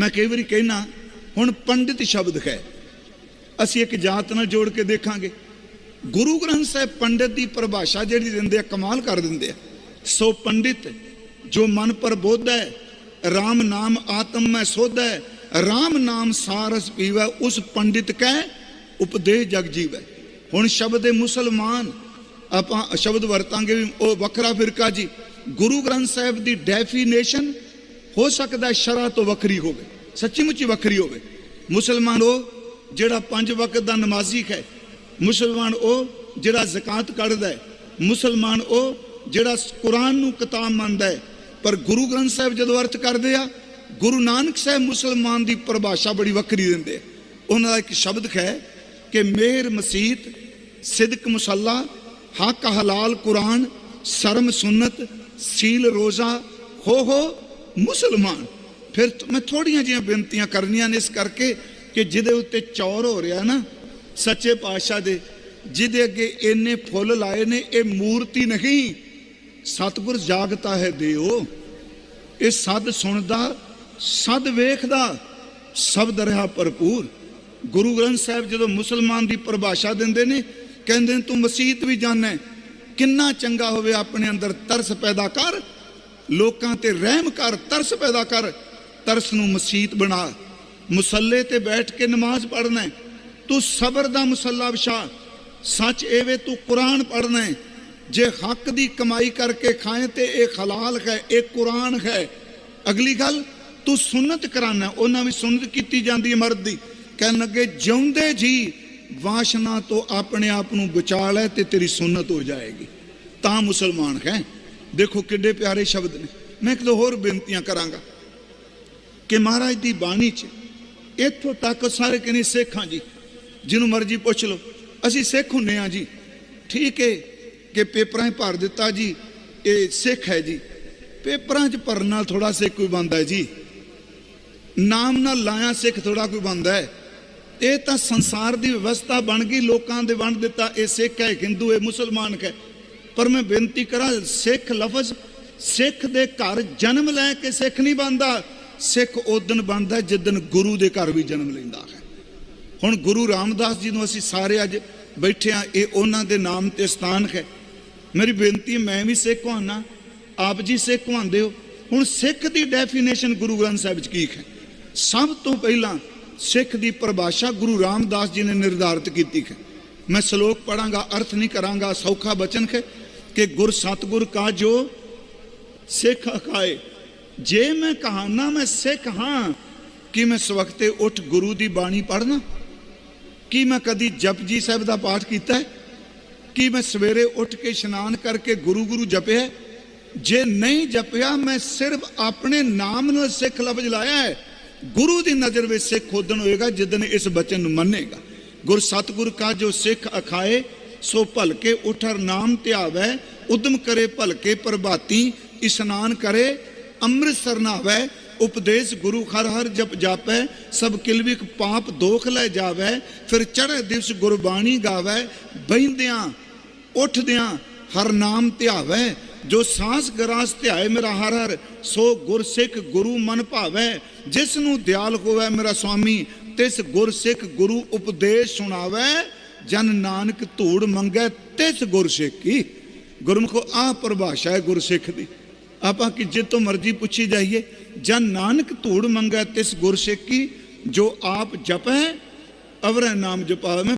ਮੈਂ ਕਈ ਵਾਰੀ ਕਹਿਣਾ ਹੁਣ ਪੰਡਿਤ ਸ਼ਬਦ ਹੈ। ਅਸੀਂ ਇੱਕ ਜਾਤ ਨਾਲ ਜੋੜ ਕੇ ਦੇਖਾਂਗੇ। ਗੁਰੂ ਗ੍ਰੰਥ ਸਾਹਿਬ ਪੰਡਿਤ ਦੀ ਪਰਿਭਾਸ਼ਾ ਜਿਹੜੀ ਦਿੰਦੇ ਆ, ਕਮਾਲ ਕਰ ਦਿੰਦੇ ਆ। ਸੋ ਪੰਡਿਤ, ਜੋ ਮਨ ਪਰ ਬੋਧੈ RAM ਨਾਮ ਆਤਮ ਮੈਂ ਸੋਧੈ RAM ਨਾਮ ਸਾਰਸ ਪੀਵੈ, ਉਸ ਪੰਡਿਤ ਕੈ ਉਪਦੇਸ਼ ਜਗ ਜੀਵੈ। ਹੁਣ ਸ਼ਬਦ ਹੈ ਮੁਸਲਮਾਨ, ਆਪਾਂ ਸ਼ਬਦ ਵਰਤਾਂਗੇ ਵੀ, ਉਹ ਵੱਖਰਾ ਫਿਰਕਾ ਜੀ। ਗੁਰੂ ਗ੍ਰੰਥ ਸਾਹਿਬ ਦੀ ਡੈਫੀਨੇਸ਼ਨ ਹੋ ਸਕਦਾ ਹੈ ਤੋਂ ਵੱਖਰੀ ਹੋਵੇ ਸੱਚੀ ਮੁੱਚੀ ਵੱਖਰੀ ਹੋਵੇ। ਮੁਸਲਮਾਨ ਉਹ ਜਿਹੜਾ ਪੰਜ ਵਕਤ ਦਾ ਨਮਾਜ਼ੀ ਹੈ। ਮੁਸਲਮਾਨ ਉਹ ਜਿਹੜਾ ਜ਼ਕਾਤ ਕੱਢਦਾ ਹੈ। ਮੁਸਲਮਾਨ ਉਹ ਜਿਹੜਾ ਕੁਰਾਨ ਨੂੰ ਕਿਤਾਬ ਮੰਨਦਾ ਹੈ। ਪਰ ਗੁਰੂ ਗ੍ਰੰਥ ਸਾਹਿਬ ਜਦੋਂ ਅਰਥ ਕਰਦੇ ਆ, ਗੁਰੂ ਨਾਨਕ ਸਾਹਿਬ ਮੁਸਲਮਾਨ ਦੀ ਪਰਿਭਾਸ਼ਾ ਬੜੀ ਵੱਖਰੀ ਦਿੰਦੇ ਆ। ਉਹਨਾਂ ਦਾ ਇੱਕ ਸ਼ਬਦ ਹੈ ਕਿ ਮਿਹਰ ਮਸੀਤ, ਸਿਦਕ ਮੁਸੱਲਾ, ਹੱਕ ਹਲਾਲ ਕੁਰਾਨ, ਸ਼ਰਮ ਸੁਨਨਤ ਸੀਲ ਰੋਜ਼ਾ ਹੋ ਹੋ ਮੁਸਲਮਾਨ। ਫਿਰ ਮੈਂ ਥੋੜੀਆਂ ਜਿਹੀਆਂ ਬੇਨਤੀਆਂ ਕਰਨੀਆਂ ਨੇ ਇਸ ਕਰਕੇ ਕਿ ਜਿਹਦੇ ਉੱਤੇ ਚੌਰ ਹੋ ਰਿਹਾ ਨਾ, ਸੱਚੇ ਪਾਤਸ਼ਾਹ ਦੇ, ਜਿਹਦੇ ਅੱਗੇ ਇੰਨੇ ਫੁੱਲ ਲਾਏ ਨੇ, ਇਹ ਮੂਰਤੀ ਨਹੀਂ। ਸਤਿਗੁਰ ਜਾਗਤਾ ਹੈ ਦਿਓ। ਇਹ ਸਦ ਸੁਣਦਾ, ਸਦ ਵੇਖਦਾ ਸ਼ਬਦ ਰਿਹਾ ਭਰਪੂਰ। ਗੁਰੂ ਗ੍ਰੰਥ ਸਾਹਿਬ ਜਦੋਂ ਮੁਸਲਮਾਨ ਦੀ ਪਰਿਭਾਸ਼ਾ ਦਿੰਦੇ ਨੇ, ਕਹਿੰਦੇ ਨੇ, ਤੂੰ ਮਸੀਤ ਵੀ ਜਾਣੈ। ਕਿੰਨਾ ਚੰਗਾ ਹੋਵੇ ਆਪਣੇ ਅੰਦਰ ਤਰਸ ਪੈਦਾ ਕਰ ਲੋਕਾਂ ਤੇ ਰਹਿਮ ਕਰ, ਤਰਸ ਪੈਦਾ ਕਰ, ਤਰਸ ਨੂੰ ਮਸੀਤ ਬਣਾ। ਮੁਸੱਲੇ ਤੇ ਬੈਠ ਕੇ ਨਮਾਜ਼ ਪੜ੍ਹਨਾ ਤੂੰ ਸਬਰ ਦਾ ਮੁਸੱਲਾ ਵਿਛਾ। ਸੱਚ ਇਹ ਵੇ ਤੂੰ ਕੁਰਾਨ ਪੜ੍ਹਨਾ ਜੇ ਹੱਕ ਦੀ ਕਮਾਈ ਕਰਕੇ ਖਾਏ ਤੇ ਇਹ ਹਲਾਲ ਹੈ, ਇਹ ਕੁਰਾਨ ਹੈ। ਅਗਲੀ ਗੱਲ, ਤੂੰ ਸੁਨਨਤ ਕਰਾਨਾ ਉਹਨਾਂ ਵੀ ਸੁਨਨਤ ਕੀਤੀ ਜਾਂਦੀ ਹੈ ਮਰਦ ਦੀ। ਕਹਿਣ ਲੱਗੇ, ਜਿਉਂਦੇ ਜੀ, ਵਾਸ਼ਨਾ ਤੋਂ ਆਪਣੇ ਆਪ ਨੂੰ ਬਚਾ ਲੈ ਤੇ ਤੇਰੀ ਸੁਨਨਤ ਹੋ ਜਾਏਗੀ। ਤਾਂ ਮੁਸਲਮਾਨ ਹੈ। ਦੇਖੋ ਕਿੱਡੇ ਪਿਆਰੇ ਸ਼ਬਦ ਨੇ। ਮੈਂ ਇੱਕ ਦੋ ਹੋਰ ਬੇਨਤੀਆਂ ਕਰਾਂਗਾ ਕਿ ਮਹਾਰਾਜ ਦੀ ਬਾਣੀ 'ਚ ਇੱਥੋਂ ਤੱਕ ਸਾਰੇ ਕਹਿੰਦੇ ਸਿੱਖਾਂ ਜੀ, ਜਿਹਨੂੰ ਮਰਜ਼ੀ ਪੁੱਛ ਲਓ। ਅਸੀਂ ਸਿੱਖ ਹੁੰਨੇ ਆ ਜੀ। ਠੀਕ ਹੈ ਕਿ ਪੇਪਰਾਂ 'ਚ ਭਰ ਦਿੱਤਾ ਜੀ, ਇਹ ਸਿੱਖ ਹੈ ਜੀ। ਪੇਪਰਾਂ 'ਚ ਭਰਨ ਨਾਲ ਥੋੜਾ ਸਿੱਖ ਕੋਈ ਬੰਦਾ ਜੀ। ਨਾਮ ਨਾਲ ਲਾਇਆ ਸਿੱਖ ਥੋੜਾ ਕੋਈ ਬੰਦਾ ਹੈ। ਇਹ ਤਾਂ ਸੰਸਾਰ ਦੀ ਵਿਵਸਥਾ ਬਣ ਗਈ, ਲੋਕਾਂ ਦੇ ਵੰਡ ਦਿੱਤਾ, ਇਹ ਸਿੱਖ ਹੈ, ਹਿੰਦੂ ਹੈ, ਮੁਸਲਮਾਨ ਹੈ। ਪਰ ਮੈਂ ਬੇਨਤੀ ਕਰਾਂ, ਸਿੱਖ ਲਫ਼ਜ਼, ਸਿੱਖ ਦੇ ਘਰ ਜਨਮ ਲੈ ਕੇ ਸਿੱਖ ਨਹੀਂ ਬਣਦਾ। ਸਿੱਖ ਉਦਨ ਬਣਦਾ ਜਿੱਦਨ ਗੁਰੂ ਦੇ ਘਰ ਵੀ ਜਨਮ ਲੈਂਦਾ ਹੈ। ਹੁਣ ਗੁਰੂ ਰਾਮਦਾਸ ਜੀ ਨੂੰ ਅਸੀਂ ਸਾਰੇ ਅੱਜ ਬੈਠੇ ਆ ਇਹ ਉਹਨਾਂ ਦੇ ਨਾਮ ਤੇ ਸਥਾਨ ਹੈ। ਮੇਰੀ ਬੇਨਤੀ, ਮੈਂ ਵੀ ਸਿੱਖ ਹਾਂ ਆਪ ਜੀ ਸਿੱਖ ਹੁੰਦੇ ਹੋ। ਹੁਣ ਸਿੱਖ ਦੀ ਡੈਫੀਨੇਸ਼ਨ ਗੁਰੂ ਗ੍ਰੰਥ ਸਾਹਿਬ ਵਿੱਚ ਕੀ ਹੈ? ਸਭ ਤੋਂ ਪਹਿਲਾਂ ਸਿੱਖ ਦੀ ਪਰਿਭਾਸ਼ਾ ਗੁਰੂ ਰਾਮਦਾਸ ਜੀ ਨੇ ਨਿਰਧਾਰਿਤ ਕੀਤੀ ਹੈ। ਮੈਂ ਸ਼ਲੋਕ ਪੜਾਂਗਾ ਅਰਥ ਨਹੀਂ ਕਰਾਂਗਾ, ਸੌਖਾ ਬਚਨ ਹੈ। ਕਿ ਗੁਰ ਸਤਗੁਰ ਕਾ ਜੋ ਸਿੱਖ ਅਕਾਏ ਜੇ ਮੈਂ ਕਹਾਣਾ ਮੈਂ ਸਿੱਖ ਹਾਂ, ਕਿ ਮੈਂ ਸਵਖਤੇ ਉੱਠ ਗੁਰੂ ਦੀ ਬਾਣੀ ਪੜਨਾ ਕੀ ਮੈਂ ਕਦੀ ਜਪਜੀ ਸਾਹਿਬ ਦਾ ਪਾਠ ਕੀਤਾ ਹੈ? ਕੀ ਮੈਂ ਸਵੇਰੇ ਉੱਠ ਕੇ ਇਸ਼ਨਾਨ ਕਰਕੇ ਗੁਰੂ ਗੁਰੂ ਜਪਿਆ ਜੇ ਨਹੀਂ ਜਪਿਆ, ਮੈਂ ਸਿਰਫ ਆਪਣੇ ਨਾਮ ਨਾਲ ਸਿੱਖ ਲਫ਼ਜ਼ ਲਾਇਆ ਹੈ। ਗੁਰੂ ਦੀ ਨਜ਼ਰ ਵਿੱਚ ਸਿੱਖ ਉਦਣ ਹੋਏਗਾ ਜਿੱਦਨ ਇਸ ਬਚਨ ਨੂੰ ਮੰਨੇਗਾ। ਗੁਰ ਸਤਗੁਰ ਕਾ ਜੋ ਸਿੱਖ ਅਖਾਏ ਸੋ ਭਲਕੇ ਉਠਰ ਨਾਮ ਧਿਆਵੈ ਉਦਮ ਕਰੇ ਭਲਕੇ ਪ੍ਰਭਾਤੀ, ਇਸ਼ਨਾਨ ਕਰੇ ਅੰਮ੍ਰਿਤ ਸਰਨਾਵੈ ਉਪਦੇਸ਼ ਗੁਰੂ ਹਰ ਹਰ ਜਪ ਜਾਪੈ, ਸਭ ਕਿਲਵਿਕ ਪਾਪ ਦੋਖ ਲੈ ਜਾਵੈ, ਫਿਰ ਚੜ੍ਹੇ ਦਿਵਸ ਗੁਰਬਾਣੀ ਗਾਵੈ, ਬਹਿੰਦਿਆਂ, ਉੱਠਦਿਆਂ ਹਰ ਨਾਮ ਧਿਆਵੈ ਜੋ ਸਾਸ ਗਰਾਸ ਧਿਆਏ ਮੇਰਾ ਹਰ ਹਰ, ਸੋ ਗੁਰਸਿੱਖ ਗੁਰੂ ਮਨ ਭਾਵੈ ਜਿਸ ਨੂੰ ਦਿਆਲ ਹੋਵੇ ਮੇਰਾ ਸੁਆਮੀ ਤਿਸ ਗੁਰਸਿੱਖ ਗੁਰੂ ਉਪਦੇਸ਼ ਸੁਣਾਵੈ। ਜਨ ਨਾਨਕ ਧੂੜ ਮੰਗੈ ਤਿਸ ਗੁਰਸਿੱਖੀ ਕੀ ਗੁਰਮੁਖੋ ਆਹ ਪਰਿਭਾਸ਼ਾ ਹੈ ਗੁਰਸਿੱਖ ਦੀ। ਆਪਾਂ ਕਿ ਜਿੱਤੋਂ ਮਰਜ਼ੀ ਪੁੱਛੀ ਜਾਈਏ, ਜਨ ਨਾਨਕ ਧੂੜ ਮੰਗੈ ਤਿਸ ਗੁਰਸਿੱਖ ਜੋ ਆਪ ਜਪੈ, ਅਵਰੈ ਨਾਮ ਜਪਾਵੇ।